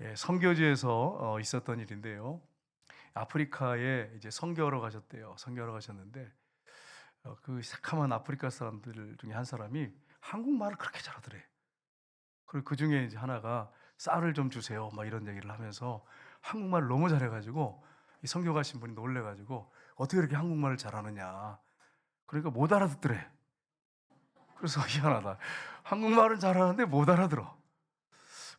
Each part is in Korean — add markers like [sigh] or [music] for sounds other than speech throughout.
예, 선교지에서 어, 있었던 일인데요. 아프리카에 이제 선교하러 가셨대요. 선교하러 가셨는데 어, 그 새카만 아프리카 사람들 중에 한 사람이 한국말을 그렇게 잘하더래. 그리고 그 중에 이제 하나가 쌀을 좀 주세요. 막 이런 얘기를 하면서 한국말을 너무 잘해가지고 이 선교 가신 분이 놀래가지고 어떻게 이렇게 한국말을 잘하느냐. 그러니까 못 알아듣더래. 그래서 희한하다. 한국말은 잘하는데 못 알아들어.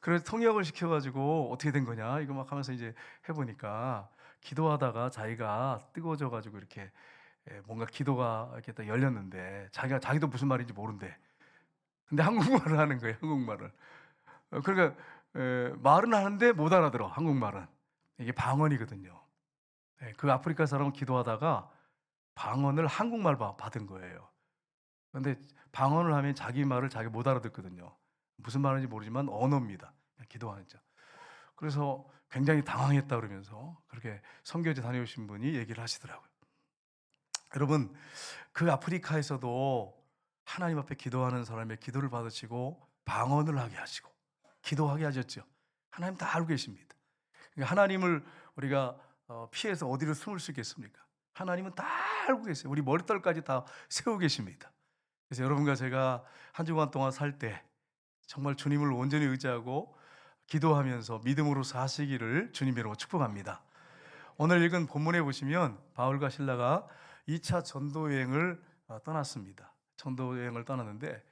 그래서 통역을 시켜가지고 어떻게 된 거냐 이거 막 하면서 이제 해보니까 기도하다가 자기가 뜨거워져가지고 이렇게 예, 뭔가 기도가 이렇게 딱 열렸는데 자기가 자기도 무슨 말인지 모른대. 근데 한국말을 하는 거예요. 한국말을. 어, 그러니까 에, 말은 하는데 못 알아들어. 한국말은 이게 방언이거든요. 예, 그 아프리카 사람은 기도하다가 방언을 한국말 바- 받은 거예요. 근데 방언을 하면 자기 말을 자기 못 알아듣거든요. 무슨 말인지 모르지만 언어입니다. 그냥 기도하죠. 그래서 굉장히 당황했다 그러면서 그렇게 선교지 다녀오신 분이 얘기를 하시더라고요. 여러분 그 아프리카에서도 하나님 앞에 기도하는 사람의 기도를 받으시고 방언을 하게 하시고 기도하게 하셨죠. 하나님 다 알고 계십니다. 그러니까 하나님을 우리가 어, 피해서 어디로 숨을 수 있겠습니까? 하나님은 다 알고 계세요. 우리 머리털까지 다 세우고 계십니다. 그래서 여러분과 제가 한 주간 동안 살 때 정말 주님을 온전히 의지하고 기도하면서 믿음으로 사시기를 주님의 이름으로 축복합니다. 오늘 읽은 본문에 보시면 바울과 신라가 2차 전도 여행을 어, 떠났습니다. 전도 여행을 떠났는데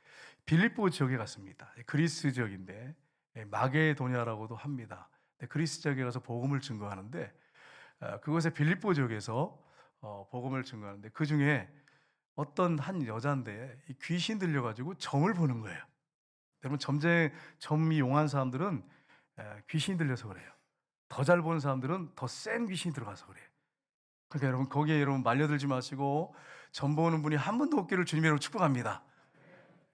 빌립보 지역에 갔습니다. 그리스 지역인데 예, 마게도냐라고도 합니다. 네, 그리스 지역에 가서 복음을 증거하는데 어, 그곳에 빌립보 지역에서 어, 복음을 증거하는데 그 중에 어떤 한 여자인데 이 귀신 들려가지고 점을 보는 거예요. 여러분 점쟁 점이 용한 사람들은 에, 귀신 들려서 그래요. 더 잘 보는 사람들은 더 센 귀신이 들어가서 그래요. 그러니까 여러분 거기에 여러분 말려들지 마시고 점 보는 분이 한 분도 없기를 주님의 이름으로 축복합니다.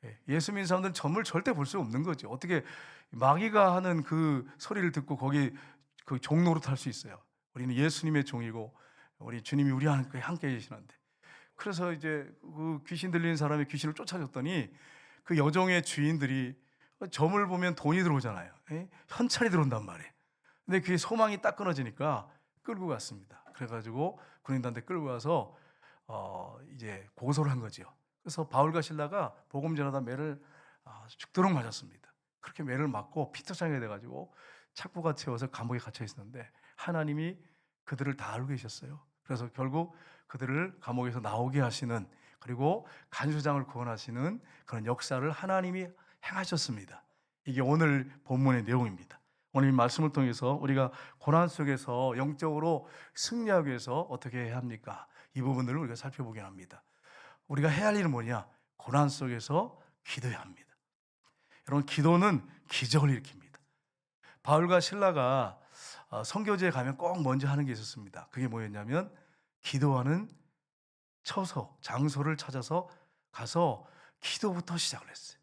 예, 예수 믿는 사람들은 점을 절대 볼 수 없는 거죠. 어떻게 마귀가 하는 그 소리를 듣고 거기 그 종로로 탈 수 있어요. 우리는 예수님의 종이고 우리 주님이 우리 함께 함께 계시는데 그래서 이제 그 귀신 들리는 사람이 귀신을 쫓아줬더니 그 여종의 주인들이 점을 보면 돈이 들어오잖아요. 예? 현찰이 들어온단 말이에요. 근데 그게 소망이 딱 끊어지니까 끌고 갔습니다. 그래가지고 군인단한테 끌고 가서 어 이제 고소를 한 거죠. 그래서 바울과 신라가 복음 전하다 매를 아, 죽도록 맞았습니다. 그렇게 매를 맞고 피터장이 돼가지고 착부가 채워서 감옥에 갇혀 있었는데 하나님이 그들을 다 알고 계셨어요. 그래서 결국 그들을 감옥에서 나오게 하시는 그리고 간수장을 구원하시는 그런 역사를 하나님이 행하셨습니다. 이게 오늘 본문의 내용입니다. 오늘 이 말씀을 통해서 우리가 고난 속에서 영적으로 승리하기 위해서 어떻게 해야 합니까? 이 부분들을 우리가 살펴보긴 합니다. 우리가 해야 할 일은 뭐냐? 고난 속에서 기도해야 합니다. 여러분 기도는 기적을 일으킵니다. 바울과 신라가 어, 선교지에 가면 꼭 먼저 하는 게 있었습니다. 그게 뭐였냐면 기도하는 처소, 장소를 찾아서 가서 기도부터 시작을 했어요.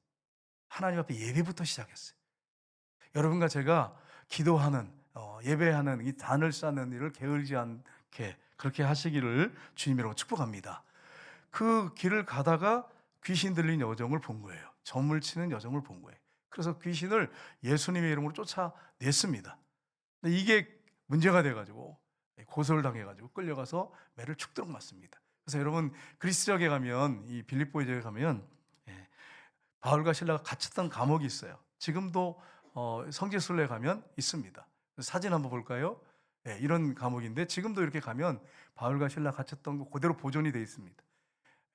하나님 앞에 예배부터 시작했어요. 여러분과 제가 기도하는 어, 예배하는 이 단을 쌓는 일을 게을지 않게 그렇게 하시기를 주님으로 축복합니다. 그 길을 가다가 귀신 들린 여정을 본 거예요. 점을 치는 여정을 본 거예요. 그래서 귀신을 예수님의 이름으로 쫓아냈습니다. 근데 이게 문제가 돼가지고 고소를 당해가지고 끌려가서 매를 죽도록 맞습니다. 그래서 여러분 그리스 지역에 가면 이 빌립보 지역에 가면 예, 바울과 신라가 갇혔던 감옥이 있어요. 지금도 어, 성지순례 가면 있습니다. 사진 한번 볼까요? 예, 이런 감옥인데 지금도 이렇게 가면 바울과 신라 갇혔던 거 그대로 보존이 돼 있습니다.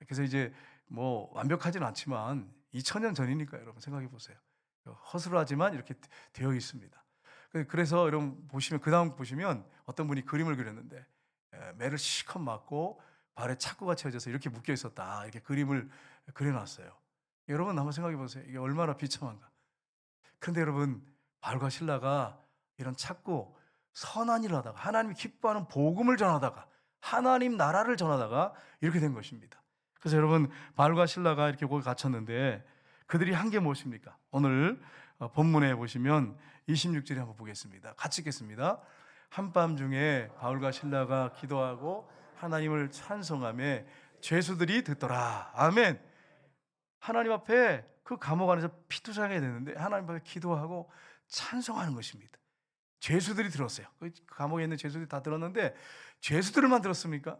그래서 이제 뭐 완벽하지는 않지만 2000년 전이니까 여러분 생각해 보세요. 허술하지만 이렇게 되어 있습니다. 그- 그래서 여러분 보시면 그 다음 보시면 어떤 분이 그림을 그렸는데 에, 매를 시컷 맞고 발에 착구가 채워져서 이렇게 묶여 있었다 이렇게 그림을 그려놨어요. 여러분 한번 생각해 보세요. 이게 얼마나 비참한가. 그런데 여러분 발과 신라가 이런 착고 선한 일을 하다가 하나님이 기뻐하는 복음을 전하다가 하나님 나라를 전하다가 이렇게 된 것입니다. 그래서 여러분 발과 신라가 이렇게 거기 갇혔는데 그들이 한 게 무엇입니까? 오늘 어, 본문에 보시면 26절에 한번 보겠습니다. 같이 읽겠습니다. 한밤 중에 바울과 신라가 기도하고 하나님을 찬송함에 죄수들이 듣더라. 아멘. 하나님 앞에 그 감옥 안에서 피투성하게 되는데 하나님 앞에 기도하고 찬송하는 것입니다. 죄수들이 들었어요. 그 감옥에 있는 죄수들이 다 들었는데 죄수들만 들었습니까?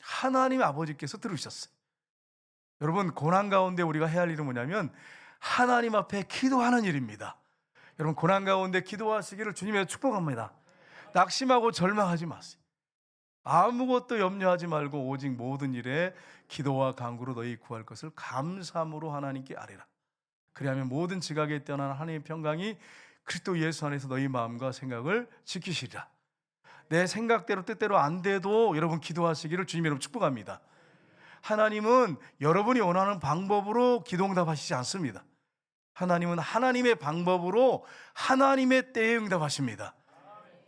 하나님 아버지께서 들으셨어요. 여러분 고난 가운데 우리가 해야 할 일은 뭐냐면 하나님 앞에 기도하는 일입니다. 여러분 고난 가운데 기도하시기를 주님의 축복합니다. 낙심하고 절망하지 마세요. 아무것도 염려하지 말고 오직 모든 일에 기도와 간구로 너희 구할 것을 감사함으로 하나님께 아뢰라. 그리하면 모든 지각에 뛰어난 하나님의 평강이 그리스도 예수 안에서 너희 마음과 생각을 지키시리라. 내 생각대로 뜻대로 안 돼도 여러분 기도하시기를 주님 여러분 축복합니다. 하나님은 여러분이 원하는 방법으로 기도 응답하시지 않습니다. 하나님은 하나님의 방법으로 하나님의 때에 응답하십니다.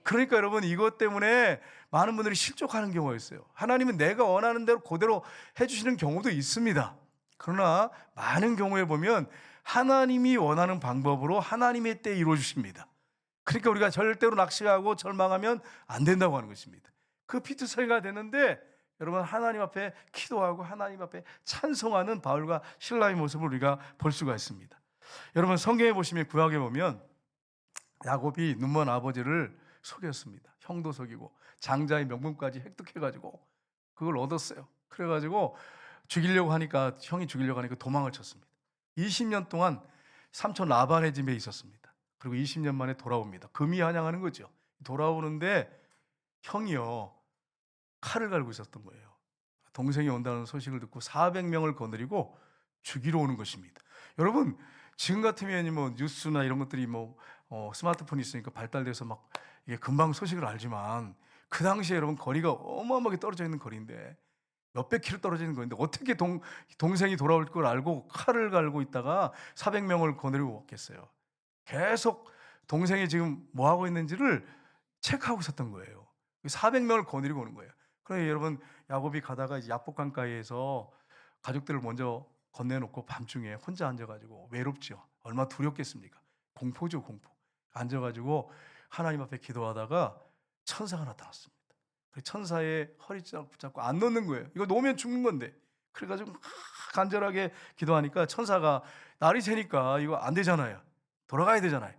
그러니까 여러분 이것 때문에 많은 분들이 실족하는 경우가 있어요. 하나님은 내가 원하는 대로 그대로 해주시는 경우도 있습니다. 그러나 많은 경우에 보면 하나님이 원하는 방법으로 하나님의 때에 이루어 주십니다. 그러니까 우리가 절대로 낙심하고 절망하면 안 된다고 하는 것입니다. 그 피투성이가 되는데 여러분 하나님 앞에 기도하고 하나님 앞에 찬송하는 바울과 신라의 모습을 우리가 볼 수가 있습니다. 여러분 성경에 보시면 구약에 보면 야곱이 눈먼 아버지를 속였습니다. 형도 속이고 장자의 명분까지 획득해가지고 그걸 얻었어요. 그래가지고 죽이려고 하니까 형이 죽이려고 하니까 도망을 쳤습니다. 20년 동안 삼촌 라반의 집에 있었습니다. 그리고 20년 만에 돌아옵니다. 금이 한양하는 거죠. 돌아오는데 형이요 칼을 갈고 있었던 거예요. 동생이 온다는 소식을 듣고 400명을 거느리고 죽이러 오는 것입니다. 여러분 지금 같으면 뭐 뉴스나 이런 것들이 뭐 어, 스마트폰이 있으니까 발달돼서 막 이게 금방 소식을 알지만 그 당시에 여러분 거리가 어마어마하게 떨어져 있는 거리인데 몇백 킬로 떨어져 있는 거리인데 어떻게 동, 동생이 돌아올 걸 알고 칼을 갈고 있다가 400명을 거느리고 왔겠어요. 계속 동생이 지금 뭐 하고 있는지를 체크하고 있었던 거예요. 400명을 거느리고 오는 거예요. 그래 여러분 야곱이 가다가 야복강가에서 가족들을 먼저 건네놓고 밤중에 혼자 앉아가지고 외롭죠. 얼마 나 두렵겠습니까? 공포죠 공포. 앉아가지고 하나님 앞에 기도하다가 천사가 나타났습니다. 그 천사의 허리 붙잡고 안 놓는 거예요. 이거 놓으면 죽는 건데. 그래가지고 막 간절하게 기도하니까 천사가 날이 새니까 이거 안 되잖아요. 돌아가야 되잖아요.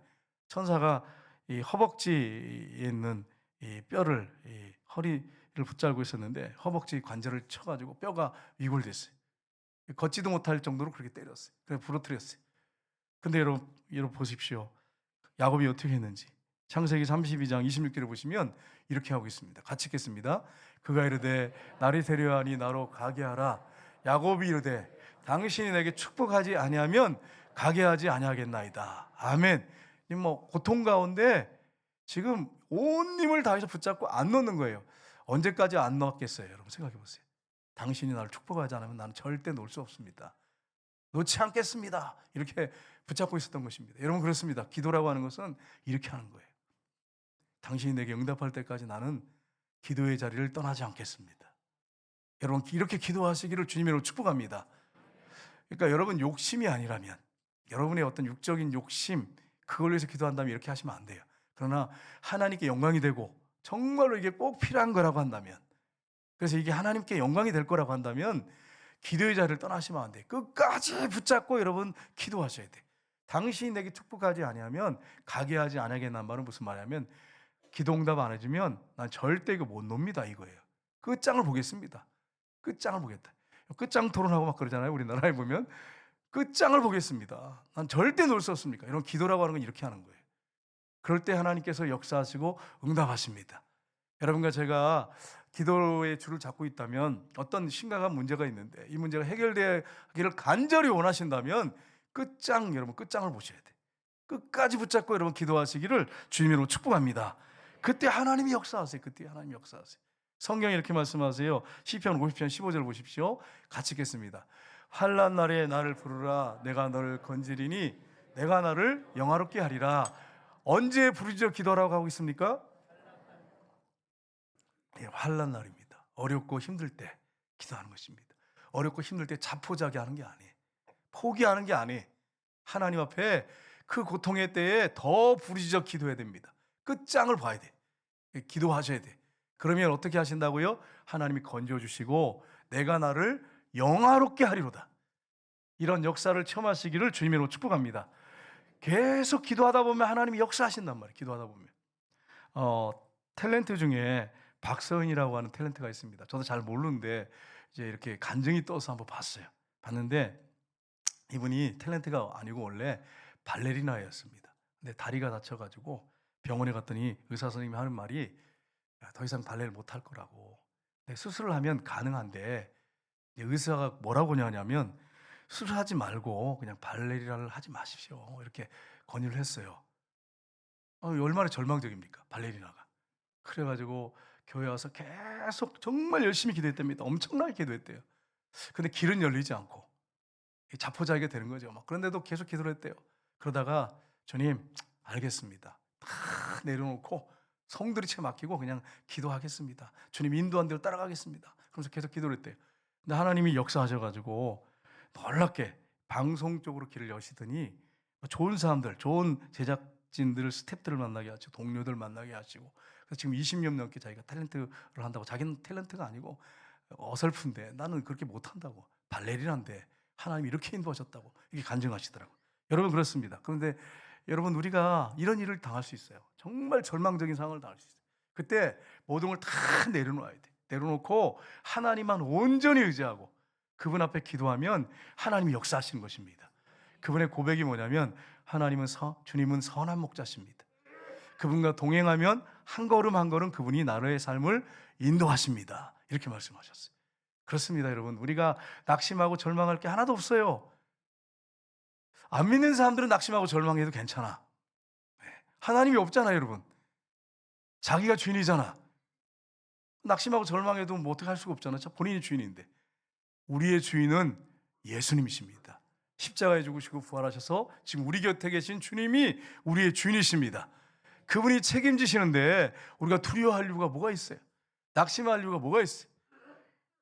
천사가 이 허벅지에 있는 이 뼈를 이 허리를 붙잡고 있었는데 허벅지 관절을 쳐가지고 뼈가 위골됐어요. 걷지도 못할 정도로 그렇게 때렸어요. 그래 부러뜨렸어요. 근데 여러분, 여러분 보십시오. 야곱이 어떻게 했는지. 창세기 32장 26절을 보시면 이렇게 하고 있습니다. 같이 읽겠습니다. 그가 이르되 나를 데려 하니 나로 가게 하라. 야곱이 이르되 당신이 내게 축복하지 아니하면 가게 하지 아니하겠나이다. 아멘. 이뭐 고통 가운데 지금 온 힘을 다해서 붙잡고 안 놓는 거예요. 언제까지 안 놓겠어요? 여러분 생각해 보세요. 당신이 나를 축복하지 않으면 나는 절대 놓을 수 없습니다. 놓지 않겠습니다. 이렇게 붙잡고 있었던 것입니다. 여러분 그렇습니다. 기도라고 하는 것은 이렇게 하는 거예요. 당신이 내게 응답할 때까지 나는 기도의 자리를 떠나지 않겠습니다. 여러분 이렇게 기도하시기를 주님으로 축복합니다. 그러니까 여러분 욕심이 아니라면 여러분의 어떤 육적인 욕심 그걸 위해서 기도한다면 이렇게 하시면 안 돼요. 그러나 하나님께 영광이 되고 정말로 이게 꼭 필요한 거라고 한다면 그래서 이게 하나님께 영광이 될 거라고 한다면 기도의 자리를 떠나시면 안 돼. 끝까지 붙잡고 여러분 기도하셔야 돼. 당신이 내게 축복하지 아니하면 가게 하지 않겠다는 말은 무슨 말이냐면 기도응답 안 해주면 난 절대 이거 못 놉니다 이거예요. 끝장을 보겠습니다. 끝장을 보겠다. 끝장 토론하고 막 그러잖아요. 우리나라에 보면 끝장을 보겠습니다. 난 절대 놓을 수 없습니까? 이런 기도라고 하는 건 이렇게 하는 거예요. 그럴 때 하나님께서 역사하시고 응답하십니다. 여러분과 제가 기도의 줄을 잡고 있다면 어떤 심각한 문제가 있는데 이 문제가 해결되기를 간절히 원하신다면 끝장 여러분 끝장을 보셔야 돼. 끝까지 붙잡고 여러분 기도하시기를 주님으로 축복합니다. 그때 하나님이 역사하세요. 그때 하나님이 역사하세요. 성경이 이렇게 말씀하세요. 시편 50편 15절 보십시오. 같이 읽겠습니다. 환난 날에 나를 부르라 내가 너를 건지리니 내가 나를 영화롭게 하리라. 언제 부르짖어 기도라고 하고 있습니까? 예, 환난 날입니다. 어렵고 힘들 때 기도하는 것입니다. 어렵고 힘들 때 자포자기 하는 게 아니에요. 포기하는 게 아니에요. 하나님 앞에 그 고통의 때에 더 부르짖어 기도해야 됩니다. 끝장을 봐야 돼. 기도하셔야 돼. 그러면 어떻게 하신다고요? 하나님이 건져 주시고 내가 나를 영화롭게 하리로다. 이런 역사를 체험하시기를 주님으로 축복합니다. 계속 기도하다 보면 하나님이 역사하신단 말이에요. 기도하다 보면. 어, 탤런트 중에 박서은이라고 하는 탤런트가 있습니다. 저도 잘 모르는데 이제 이렇게 간증이 떠서 한번 봤어요. 봤는데 이분이 탤런트가 아니고 원래 발레리나였습니다. 근데 다리가 다쳐가지고 병원에 갔더니 의사 선생님이 하는 말이 야, 더 이상 발레를 못 할 거라고. 수술을 하면 가능한데 의사가 뭐라고 하냐면 수술하지 말고 그냥 발레리나를 하지 마십시오. 이렇게 권유를 했어요. 어, 얼마나 절망적입니까? 발레리나가. 그래가지고 교회 와서 계속 정말 열심히 기도했답니다. 엄청나게 기도했대요. 근데 길은 열리지 않고 자포자기가 되는 거죠. 막 그런데도 계속 기도를 했대요. 그러다가 주님 알겠습니다. 다 내려놓고 성들이채 맡기고 그냥 기도하겠습니다. 주님 인도한 대로 따라가겠습니다. 그러면서 계속 기도를 했대요. 근데 하나님이 역사하셔가지고 놀랍게 방송 쪽으로 길을 여시더니 좋은 사람들, 좋은 제작진들, 스태프들을 만나게 하시고 동료들 만나게 하시고 그래서 지금 20년 넘게 자기가 탤런트를 한다고 자기는 탤런트가 아니고 어설픈데 나는 그렇게 못한다고 발레리나인데 하나님이 이렇게 인도하셨다고 이렇게 간증하시더라고요. 여러분 그렇습니다. 그런데 여러분 우리가 이런 일을 당할 수 있어요. 정말 절망적인 상황을 당할 수 있어요. 그때 모든 걸 다 내려놓아야 돼. 내려놓고 하나님만 온전히 의지하고 그분 앞에 기도하면 하나님이 역사하시는 것입니다. 그분의 고백이 뭐냐면 하나님은 서, 주님은 선한 목자십니다. 그분과 동행하면 한 걸음 한 걸음 그분이 나라의 삶을 인도하십니다. 이렇게 말씀하셨어요. 그렇습니다, 여러분. 우리가 낙심하고 절망할 게 하나도 없어요. 안 믿는 사람들은 낙심하고 절망해도 괜찮아. 네. 하나님이 없잖아요, 여러분. 자기가 주인이잖아. 낙심하고 절망해도 뭐 어떻게 할 수가 없잖아. 요 본인이 주인인데. 우리의 주인은 예수님이십니다. 십자가에 죽으시고 부활하셔서 지금 우리 곁에 계신 주님이 우리의 주인이십니다. 그분이 책임지시는데 우리가 두려워할 이유가 뭐가 있어요? 낙심할 이유가 뭐가 있어요?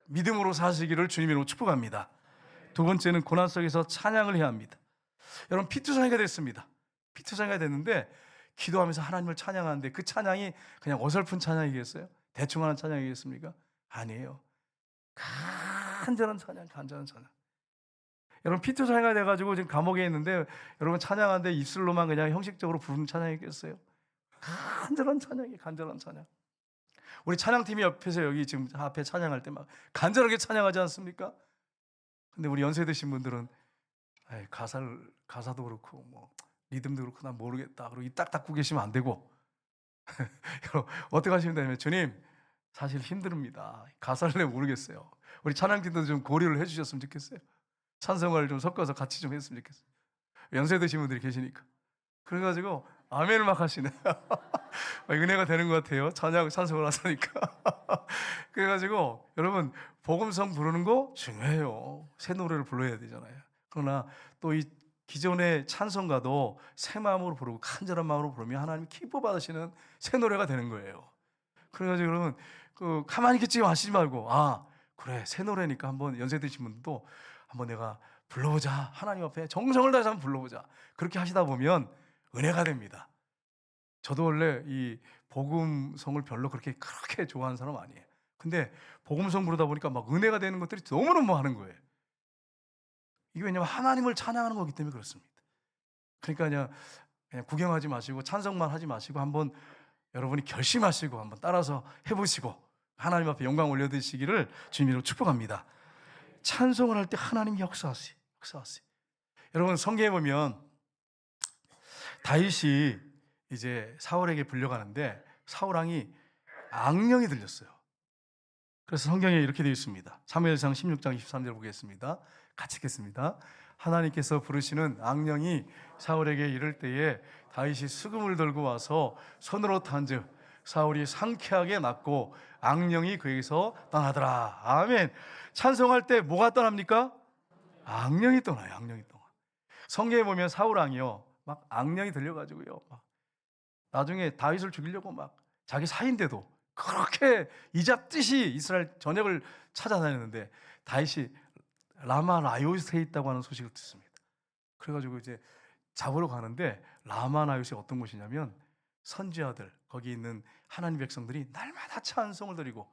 믿음으로 사시기를 주님으로 축복합니다. 두 번째는 고난 속에서 찬양을 해야 합니다. 여러분 피투성이가 됐습니다. 피투성이가 됐는데 기도하면서 하나님을 찬양하는데 그 찬양이 그냥 어설픈 찬양이겠어요? 대충 하는 찬양이겠습니까? 아니에요. 간절한 찬양, 간절한 찬양. 여러분 피투성이가 돼가지고 지금 감옥에 있는데 여러분 찬양하는데 입술로만 그냥 형식적으로 부르는 찬양이겠어요? 간절한 찬양이 간절한 찬양. 우리 찬양팀이 옆에서 여기 지금 앞에 찬양할 때 막 간절하게 찬양하지 않습니까? 근데 우리 연세 드신 분들은 가사를 가사도 그렇고 뭐 리듬도 그렇고 난 모르겠다. 그리고 입딱 닫고 계시면 안 되고 [laughs] 여러분 어떻게 하시면 되냐면 주님 사실 힘듭니다. 가사를 내가 모르겠어요. 우리 찬양팀도 좀 고려를 해주셨으면 좋겠어요. 찬송을 좀 섞어서 같이 좀 했으면 좋겠어요. 연세 드신 분들이 계시니까. 그래가지고 아멘을 막 하시네. [laughs] 은혜가 되는 것 같아요. 찬양 찬송을 하시니까. [laughs] 그래가지고 여러분 복음성 부르는 거 중요해요. 새 노래를 불러야 되잖아요. 그러나 또 이 기존의 찬송가도 새 마음으로 부르고 간절한 마음으로 부르면 하나님 기뻐 받으시는 새 노래가 되는 거예요. 그래가지고 여러분 그 가만히 있지 마시지 말고 아 그래 새 노래니까 한번 연세 드신 분도 한번 내가 불러보자 하나님 앞에 정성을 다해서 한번 불러보자 그렇게 하시다 보면 은혜가 됩니다. 저도 원래 이 복음성을 별로 그렇게 그렇게 좋아하는 사람 아니에요. 근데 복음성 부르다 보니까 막 은혜가 되는 것들이 너무너무 하는 거예요. 이게 왜냐면 하나님을 찬양하는 거기 때문에 그렇습니다. 그러니까 그냥, 그냥 구경하지 마시고 찬성만 하지 마시고 한번 여러분이 결심하시고 한번 따라서 해보시고 하나님 앞에 영광 올려드시기를 주님으로 축복합니다. 찬송을 할 때 하나님 역사하세요. 역사하세요. 여러분 성경에 보면 다윗이 이제 사울에게 불려가는데 사울 왕이 악령이 들렸어요. 그래서 성경에 이렇게 되어 있습니다. 사무엘상 16장 23절 보겠습니다. 같이 읽겠습니다. 하나님께서 부르시는 악령이 사울에게 이를 때에 다윗이 수금을 들고 와서 손으로 탄즉 사울이 상쾌하게 낫고 악령이 그에게서 떠나더라. 아멘. 찬송할 때 뭐가 떠납니까? 악령이 떠나요. 악령이 떠나. 성경에 보면 사울 왕이요. 막 악령이 들려가지고요. 막 나중에 다윗을 죽이려고 막 자기 사인데도 그렇게 이잡듯이 이스라엘 전역을 찾아다녔는데 다윗이 라마 라요스에 있다고 하는 소식을 듣습니다. 그래가지고 이제 잡으러 가는데 라마 라요스이 어떤 곳이냐면 선지자들 거기 있는 하나님 백성들이 날마다 찬송을 드리고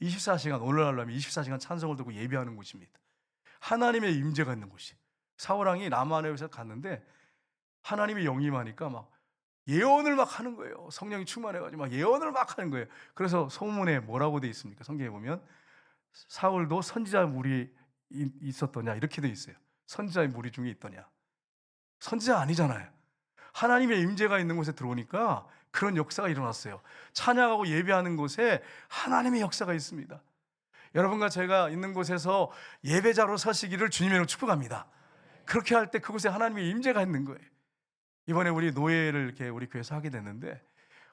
24시간 오늘날로 하면 24시간 찬송을 듣고 예배하는 곳입니다. 하나님의 임재가 있는 곳이. 사울 왕이 라마 라요스에 갔는데 하나님이 영임하니까 막 예언을 막 하는 거예요. 성령이 충만해가지고 막 예언을 막 하는 거예요. 그래서 소문에 뭐라고 돼 있습니까? 성경에 보면 사울도 선지자 무리 이- 있었더냐 이렇게 돼 있어요. 선지자의 무리 중에 있더냐. 선지자 아니잖아요. 하나님의 임재가 있는 곳에 들어오니까 그런 역사가 일어났어요. 찬양하고 예배하는 곳에 하나님의 역사가 있습니다. 여러분과 제가 있는 곳에서 예배자로 서시기를 주님으로 축복합니다. 그렇게 할 때 그곳에 하나님의 임재가 있는 거예요. 이번에 우리 노예를 이렇게 우리 교회에서 하게 됐는데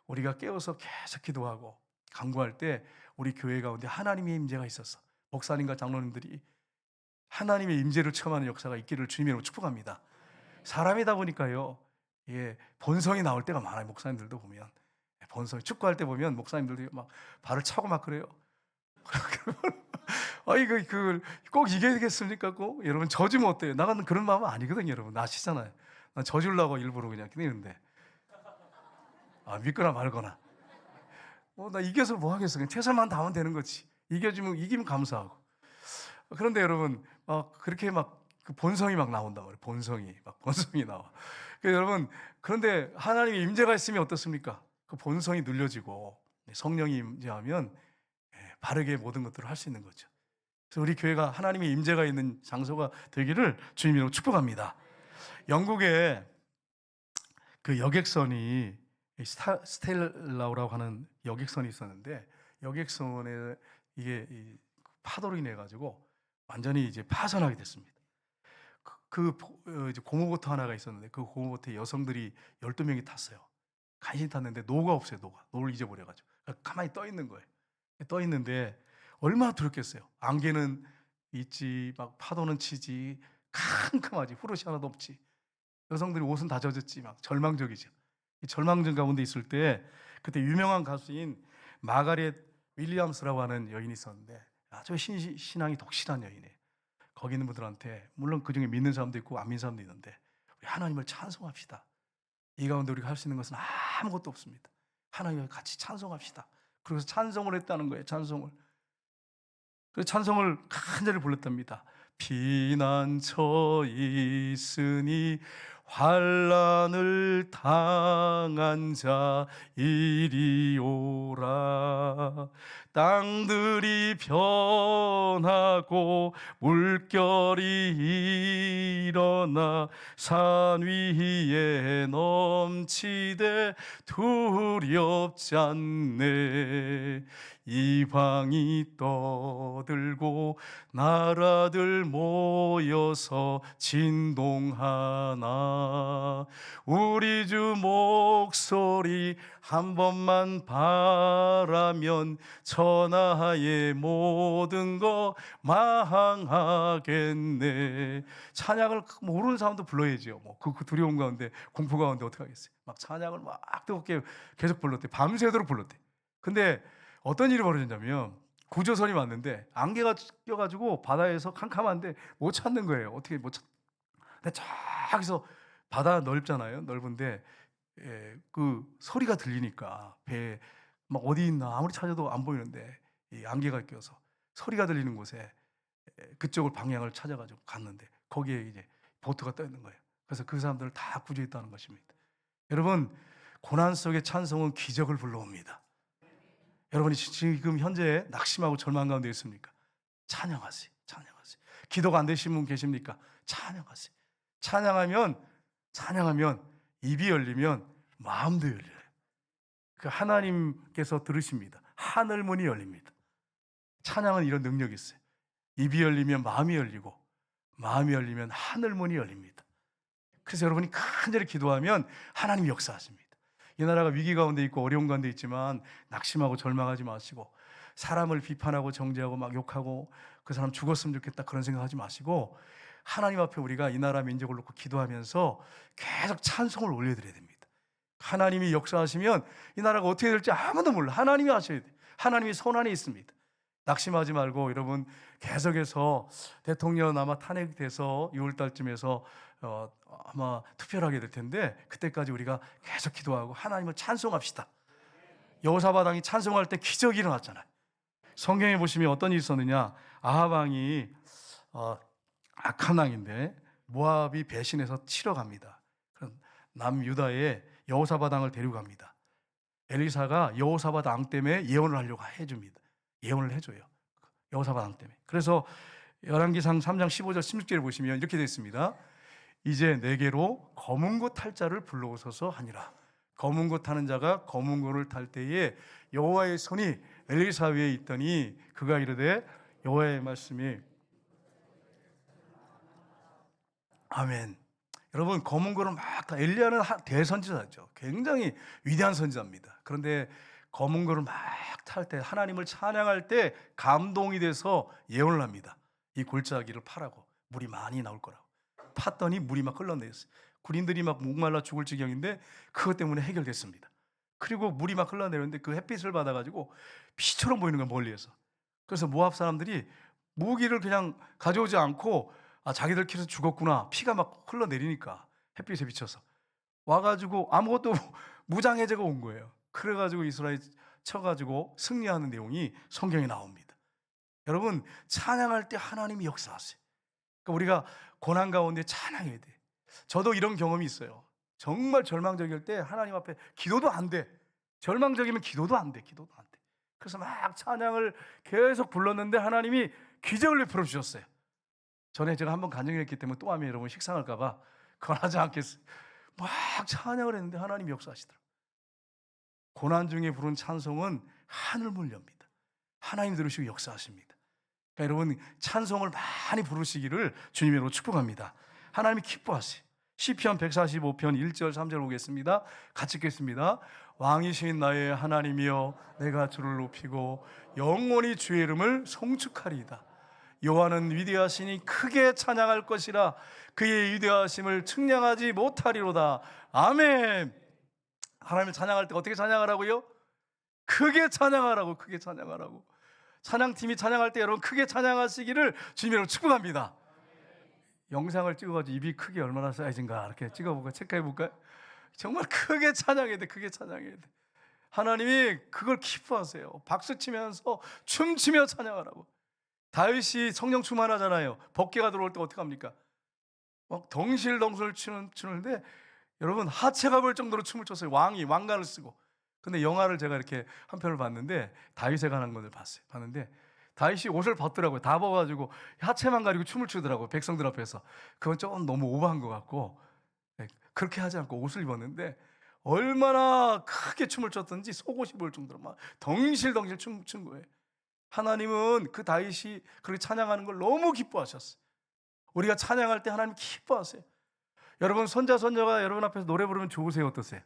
우리가 깨어서 계속 기도하고 간구할 때 우리 교회 가운데 하나님의 임재가 있었어. 목사님과 장로님들이 하나님의 임재를 체험하는 역사가 있기를 주님으로 축복합니다. 사람이다 보니까요. 예, 본성이 나올 때가 많아요. 목사님들도 보면 본성이 축구할 때 보면 목사님들도 막 발을 차고 막 그래요. [laughs] 아이 그 그걸 꼭 이겨야 되겠습니까? 꼭 여러분 져주면 어때요? 나는 그런 마음은 아니거든요, 여러분. 아시잖아요. 난 져주려고 일부러 그냥 끼는데 아 믿거나 말거나. 어, 나 이겨서 뭐 하겠어? 그냥 최선만 다하면 되는 거지. 이겨주면 이기면 감사하고. 그런데 여러분 막 그렇게 막 그 본성이 막 나온단 말이에요. 본성이 막 [laughs] 본성이 나와. 그 여러분 그런데 하나님의 임재가 있으면 어떻습니까? 그 본성이 눌려지고 성령이 임재하면 예, 바르게 모든 것들을 할 수 있는 거죠. 그래서 우리 교회가 하나님의 임재가 있는 장소가 되기를 주님으로 축복합니다. 영국에 그 여객선이 이 스타, 스텔라우라고 하는 여객선이 있었는데 여객선에 이게 이 파도로 인해 가지고 완전히 이제 파손하게 됐습니다. 그, 그 보- 어, 이제 고무보트 하나가 있었는데 그 고무보트에 여성들이 12명이 탔어요. 간신히 탔는데 노가 없어요, 노가. 노를 잊어버려 가지고. 가만히 떠 있는 거예요. 떠 있는데 얼마나 두렵겠어요. 안개는 있지, 막 파도는 치지, 캄캄하지, 후르시 하나도 없지. 여성들이 옷은 다 젖었지, 막 절망적이죠. 이 절망적 가운데 있을 때 그때 유명한 가수인 마가렛 윌리엄스라고 하는 여인이 있었는데 아주 신, 신앙이 독실한 여인이에요. 거기 있는 분들한테 물론 그 중에 믿는 사람도 있고 안 믿는 사람도 있는데 우리 하나님을 찬송합시다. 이 가운데 우리가 할 수 있는 것은 아무것도 없습니다. 하나님을 같이 찬송합시다. 그래서 찬송을 했다는 거예요. 찬송을. 그 찬송을 간절히 불렀답니다. 피난처 있으니 환란을 당한 자 이리 오라. 땅들이 변하고 물결이 일어나 산 위에 넘치되 두렵지 않네 이방이 떠들고 나라들 모여서 진동하나. 우리 주 목소리 한 번만 바라면 천하의 모든 거 망하겠네. 찬양을 모르는 사람도 불러야죠 뭐그 그 두려움 가운데 공포 가운데 어떻게 하겠어요? 막 찬양을 막 뜨겁게 계속 불렀대. 밤새도록 불렀대. 근데 어떤 일이 벌어졌냐면 구조선이 왔는데 안개가 껴가지고 바다에서 캄캄한데 못 찾는 거예요. 어떻게 못 찾? 근데 저기서 바다 넓잖아요. 넓은데 예, 그 소리가 들리니까 배에 막 어디 있나 아무리 찾아도 안 보이는데 이 안개가 껴서 소리가 들리는 곳에 예, 그쪽을 방향을 찾아가지고 갔는데 거기에 이제 보트가 떠 있는 거예요. 그래서 그 사람들을 다 구조했다는 것입니다. 여러분 고난 속의 찬송은 기적을 불러옵니다. 여러분이 지금 현재 낙심하고 절망 가운데 있습니까? 찬양하세요. 찬양하세요. 기도가 안 되신 분 계십니까? 찬양하세요. 찬양하면 찬양하면 입이 열리면 마음도 열려요. 그 하나님께서 들으십니다. 하늘 문이 열립니다. 찬양은 이런 능력이 있어요. 입이 열리면 마음이 열리고 마음이 열리면 하늘 문이 열립니다. 그래서 여러분이 간절히 기도하면 하나님이 역사하십니다. 이 나라가 위기 가운데 있고 어려운 가운데 있지만 낙심하고 절망하지 마시고 사람을 비판하고 정죄하고 막 욕하고 그 사람 죽었으면 좋겠다 그런 생각하지 마시고 하나님 앞에 우리가 이 나라 민족을 놓고 기도하면서 계속 찬송을 올려드려야 됩니다. 하나님이 역사하시면 이 나라가 어떻게 될지 아무도 몰라. 하나님이 하셔야 돼. 하나님이 손 안에 있습니다. 낙심하지 말고 여러분 계속해서 대통령 아마 탄핵돼서 6월 달쯤에서 어, 아마 투표를 하게 될 텐데 그때까지 우리가 계속 기도하고 하나님을 찬송합시다. 여호사바당이 찬송할 때 기적이 일어났잖아요. 성경에 보시면 어떤 일이 있었느냐? 아합 왕이 어, 악한 왕인데 모압이 배신해서 치러 갑니다. 그럼 남유다에 여호사밧 왕을 데리고 갑니다. 엘리사가 여호사밧 왕 때문에 예언을 하려고 해줍니다. 예언을 해줘요. 여호사밧 왕 때문에. 그래서 열왕기상 3장 15절 16절을 보시면 이렇게 되어 있습니다. 이제 내게로 검은 고 탈 자를 불러오소서 하니라. 검은 고 타는 자가 검은 고를 탈 때에 여호와의 손이 엘리사 위에 있더니 그가 이르되 여호와의 말씀이 아멘. 여러분 검은 고를 막다 엘리야는 하- 대선지자죠. 굉장히 위대한 선지자입니다. 그런데 검은 고를 막 탈 때 하나님을 찬양할 때 감동이 돼서 예언을 합니다. 이 골짜기를 파라고 물이 많이 나올 거라고. 팠더니 물이 막 흘러내렸어요. 군인들이 막 목말라 죽을 지경인데 그것 때문에 해결됐습니다. 그리고 물이 막 흘러내렸는데 그 햇빛을 받아가지고 피처럼 보이는 거야 멀리에서. 그래서 모압 사람들이 무기를 그냥 가져오지 않고 아 자기들끼리 죽었구나 피가 막 흘러내리니까 햇빛에 비쳐서 와가지고 아무것도 [laughs] 무장해제가 온 거예요. 그래가지고 이스라엘 쳐가지고 승리하는 내용이 성경에 나옵니다. 여러분 찬양할 때 하나님이 역사하세요. 그러니까 우리가 고난 가운데 찬양해야 돼. 저도 이런 경험이 있어요. 정말 절망적일 때 하나님 앞에 기도도 안 돼. 절망적이면 기도도 안 돼. 기도도 안 돼. 그래서 막 찬양을 계속 불렀는데 하나님이 기적을 베풀어 주셨어요. 전에 제가 한번 간증했기 때문에 또 하면 여러분 식상할까봐 권하지 않겠어요. 막 찬양을 했는데 하나님이 역사하시더라고요. 고난 중에 부른 찬송은 하늘문 엽니다. 하나님 들으시고 역사하십니다. 그러니까 여러분 찬송을 많이 부르시기를 주님으로 축복합니다. 하나님이 기뻐하세요. 시편 145편 1절 3절 보겠습니다. 같이 읽겠습니다. 왕이신 나의 하나님이여 내가 주를 높이고 영원히 주의 이름을 송축하리이다. 여호와는 위대하시니 크게 찬양할 것이라 그의 위대하심을 측량하지 못하리로다. 아멘. 하나님을 찬양할 때 어떻게 찬양하라고요? 크게 찬양하라고 크게 찬양하라고. 찬양팀이 찬양할 때 여러분 크게 찬양하시기를 주님으로 축복합니다. 영상을 찍어가지고 입이 크게 얼마나 사이즈인가 이렇게 찍어볼까 체크해 볼까요? 정말 크게 찬양해야 돼 크게 찬양해야 돼 하나님이 그걸 기뻐하세요 박수 치면서 춤추며 찬양하라고 다윗이 성령 충만하잖아요 법계가 들어올 때 어떻게 합니까? 막 덩실덩실 추는, 추는데 여러분 하체가 볼 정도로 춤을 췄어요 왕이 왕관을 쓰고 근데 영화를 제가 이렇게 한 편을 봤는데 다윗에 관한 것을 봤어요 봤는데 다윗이 옷을 벗더라고요. 다 벗어가지고 하체만 가리고 춤을 추더라고요. 백성들 앞에서. 그건 좀 너무 오버한 것 같고 네, 그렇게 하지 않고 옷을 입었는데 얼마나 크게 춤을 췄던지 속옷이 보일 정도로 막 덩실덩실 춤춘 거예요. 하나님은 그 다윗이 그렇게 찬양하는 걸 너무 기뻐하셨어요. 우리가 찬양할 때 하나님 기뻐하세요. 여러분 손자 손녀가 여러분 앞에서 노래 부르면 좋으세요 어떠세요?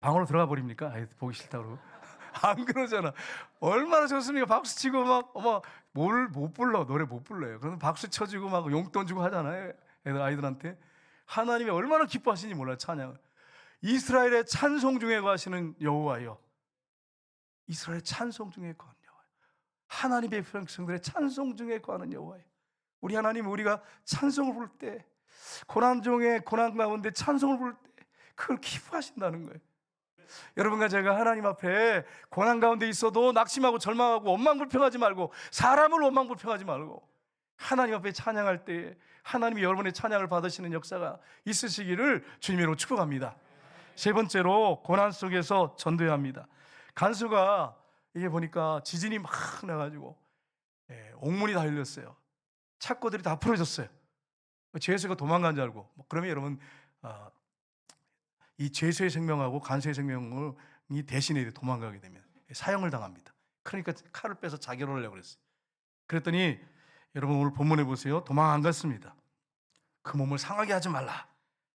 방으로 들어가 버립니까? 아이, 보기 싫다 그러고 [laughs] 안 그러잖아. 얼마나 좋습니까? 박수 치고 막 어머 뭘못 불러 노래 못 불러요. 그러면 박수 쳐주고 막 용돈 주고 하잖아요. 애들 아이들한테 하나님이 얼마나 기뻐하시는지 몰라요 찬양을. 이스라엘의 찬송 중에 거하시는 여호와여. 이스라엘 찬송 중에 거하는 여호와. 하나님의 백성들의 찬송 중에 거하는 여호와여. 우리 하나님 우리가 찬송을 부를 때 고난 중에 고난 가운데 찬송을 부를 때 그걸 기뻐하신다는 거예요. 여러분과 제가 하나님 앞에 고난 가운데 있어도 낙심하고 절망하고 원망 불평하지 말고 사람을 원망 불평하지 말고 하나님 앞에 찬양할 때 하나님이 여러분의 찬양을 받으시는 역사가 있으시기를 주님으로 축복합니다. 세 번째로 고난 속에서 전도해야 합니다. 간수가 이게 보니까 지진이 막 나가지고 예, 옥문이 다 열렸어요. 착고들이 다 풀어졌어요. 죄수가 도망간 줄 알고 뭐 그러면 여러분 아, 이 죄수의 생명하고 간수의 생명이 대신에 도망가게 되면 사형을 당합니다. 그러니까 칼을 빼서 자결을 하려고 그랬어요. 그랬더니 여러분 오늘 본문에 보세요. 도망 안 갔습니다. 그 몸을 상하게 하지 말라.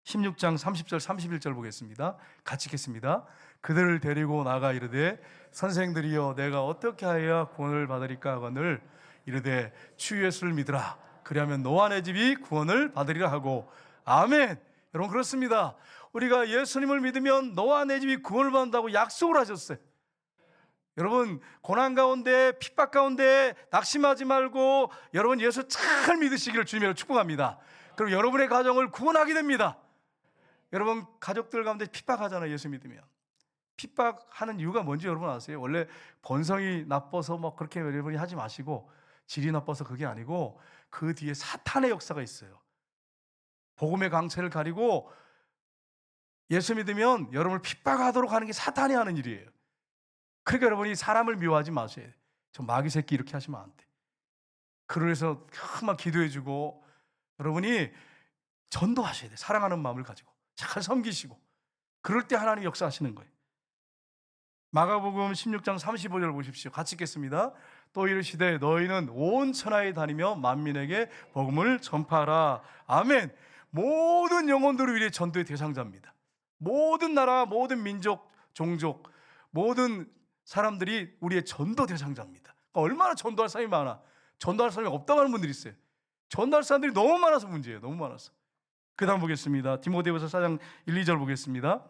16장 30절 31절 보겠습니다. 같이 읽겠습니다. 그들을 데리고 나가 이르되 선생들이여 내가 어떻게 하여야 구원을 받으리까 하거늘 이르되 주 예수를 믿으라. 그리하면 너와 내 집이 구원을 받으리라 하고 아멘. 여러분 그렇습니다. 우리가 예수님을 믿으면 너와 내 집이 구원을 받는다고 약속을 하셨어요. 여러분 고난 가운데 핍박 가운데 낙심하지 말고 여러분 예수 잘 믿으시기를 주님으로 축복합니다. 그럼 여러분의 가정을 구원하게 됩니다. 여러분 가족들 가운데 핍박하잖아요. 예수 믿으면. 핍박하는 이유가 뭔지 여러분 아세요? 원래 본성이 나빠서 뭐 그렇게 여러분이 하지 마시고 질이 나빠서 그게 아니고 그 뒤에 사탄의 역사가 있어요. 복음의 강체를 가리고 예수 믿으면 여러분을 핍박하도록 하는 게 사탄이 하는 일이에요. 그러니까 여러분이 사람을 미워하지 마세요. 저 마귀 새끼 이렇게 하시면 안 돼. 그래서 막 기도해주고 여러분이 전도하셔야 돼. 사랑하는 마음을 가지고 잘 섬기시고 그럴 때 하나님 역사하시는 거예요. 마가복음 16장 35절 보십시오. 같이 읽겠습니다. 또 이르시되 너희는 온 천하에 다니며 만민에게 복음을 전파하라. 아멘. 모든 영혼들을 위해 전도의 대상자입니다. 모든 나라, 모든 민족, 종족, 모든 사람들이 우리의 전도 대상자입니다. 그러니까 얼마나 전도할 사람이 많아. 전도할 사람이 없다고 하는 분들이 있어요. 전도할 사람들이 너무 많아서 문제예요. 너무 많아서. 그 다음 보겠습니다. 디모데후서 4장 1, 2절 보겠습니다.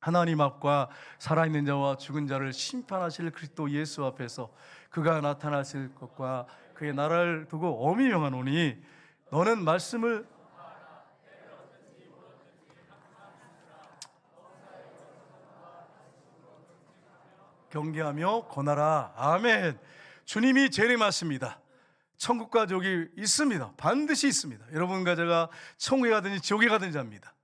하나님 앞과 살아있는 자와 죽은 자를 심판하실 그리스도 예수 앞에서 그가 나타나실 것과 그의 나라를 두고 엄히 명하노니 너는 말씀을 경계하며 권하라. 아멘. 주님이 재림하십니다. 천국과 지옥이 있습니다. 반드시 있습니다. 여러분과 제가 천국에 가든지 지옥에 가든지 합니다.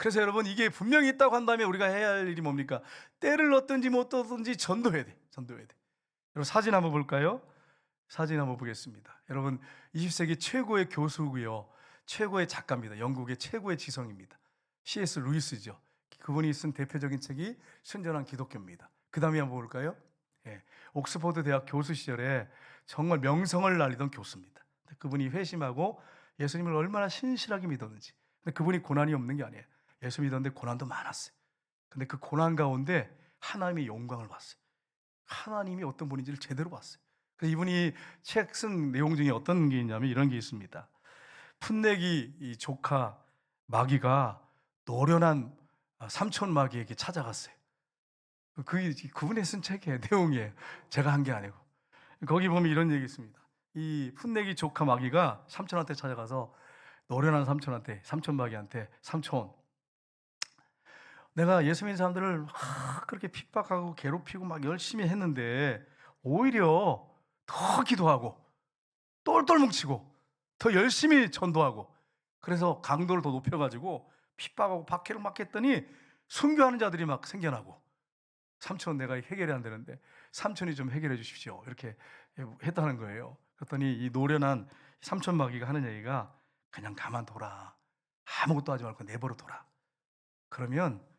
그래서 여러분 이게 분명히 있다고 한다면 우리가 해야 할 일이 뭡니까? 때를 얻든지 못 얻든지 전도해야 돼. 전도해야 돼. 여러분 사진 한번 볼까요? 사진 한번 보겠습니다. 여러분 20세기 최고의 교수고요. 최고의 작가입니다. 영국의 최고의 지성입니다. C.S. 루이스죠. 그분이 쓴 대표적인 책이 순전한 기독교입니다. 그 다음에 한번 볼까요? 예, 옥스퍼드 대학 교수 시절에 정말 명성을 날리던 교수입니다. 그분이 회심하고 예수님을 얼마나 신실하게 믿었는지. 근데 그분이 고난이 없는 게 아니에요. 예수 믿었는데 고난도 많았어요. 근데 그 고난 가운데 하나님의 영광을 봤어요. 하나님이 어떤 분인지를 제대로 봤어요. 그래서 이분이 책 쓴 내용 중에 어떤 게 있냐면 이런 게 있습니다. 풋내기 이 조카 마귀가 노련한 아, 삼촌 마귀에게 찾아갔어요. 그 그분이 쓴 책의 [laughs] 내용이에요. 제가 한 게 아니고 거기 보면 이런 얘기 있습니다. 이 풋내기 조카 마귀가 삼촌한테 찾아가서 노련한 삼촌한테 삼촌 마귀한테 삼촌 내가 예수 믿는 사람들을 막 그렇게 핍박하고 괴롭히고 막 열심히 했는데 오히려 더 기도하고 똘똘 뭉치고 더 열심히 전도하고 그래서 강도를 더 높여가지고 핍박하고 박해를 막 했더니 순교하는 자들이 막 생겨나고 삼촌 내가 해결이 안 되는데 삼촌이 좀 해결해 주십시오 이렇게 했다는 거예요. 그랬더니 이 노련한 삼촌 마귀가 하는 얘기가 그냥 가만 둬라 아무것도 하지 말고 내버려 둬라. 그러면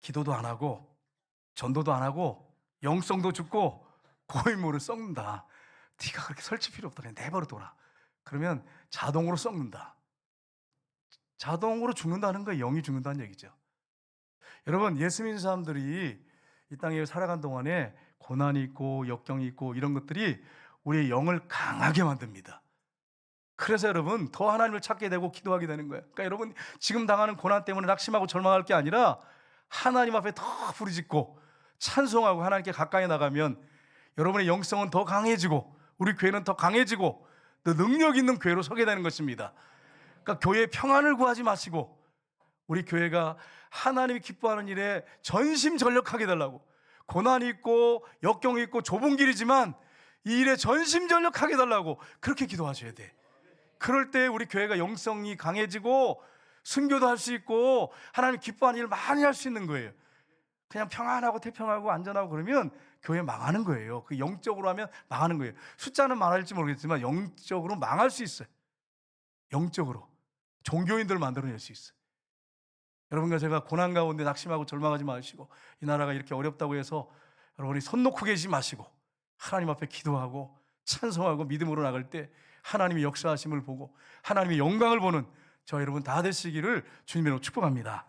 기도도 안 하고 전도도 안 하고 영성도 죽고 고인물을 썩는다. 네가 그렇게 설치 필요 없다. 그냥 내버려 둬라. 그러면 자동으로 썩는다. 자동으로 죽는다는 거 영이 죽는다는 얘기죠. 여러분 예수 믿는 사람들이 이 땅에 살아간 동안에 고난이 있고 역경이 있고 이런 것들이 우리의 영을 강하게 만듭니다. 그래서 여러분 더 하나님을 찾게 되고 기도하게 되는 거예요. 그러니까 여러분 지금 당하는 고난 때문에 낙심하고 절망할 게 아니라 하나님 앞에 더 부르짖고 찬송하고 하나님께 가까이 나가면 여러분의 영성은 더 강해지고 우리 교회는 더 강해지고 더 능력 있는 교회로 서게 되는 것입니다. 그러니까 교회 평안을 구하지 마시고 우리 교회가 하나님이 기뻐하는 일에 전심전력하게 달라고 고난이 있고 역경이 있고 좁은 길이지만 이 일에 전심전력하게 달라고 그렇게 기도하셔야 돼. 그럴 때 우리 교회가 영성이 강해지고 순교도 할 수 있고 하나님 기뻐하는 일을 많이 할 수 있는 거예요. 그냥 평안하고 태평하고 안전하고 그러면 교회 망하는 거예요. 그 영적으로 하면 망하는 거예요. 숫자는 많을지 모르겠지만 영적으로 망할 수 있어요. 영적으로 종교인들 만들어낼 수 있어요. 여러분과 제가 고난 가운데 낙심하고 절망하지 마시고 이 나라가 이렇게 어렵다고 해서 여러분이 손 놓고 계시지 마시고 하나님 앞에 기도하고 찬송하고 믿음으로 나갈 때 하나님의 역사하심을 보고 하나님의 영광을 보는 저 여러분 다 되시기를 주님으로 축복합니다.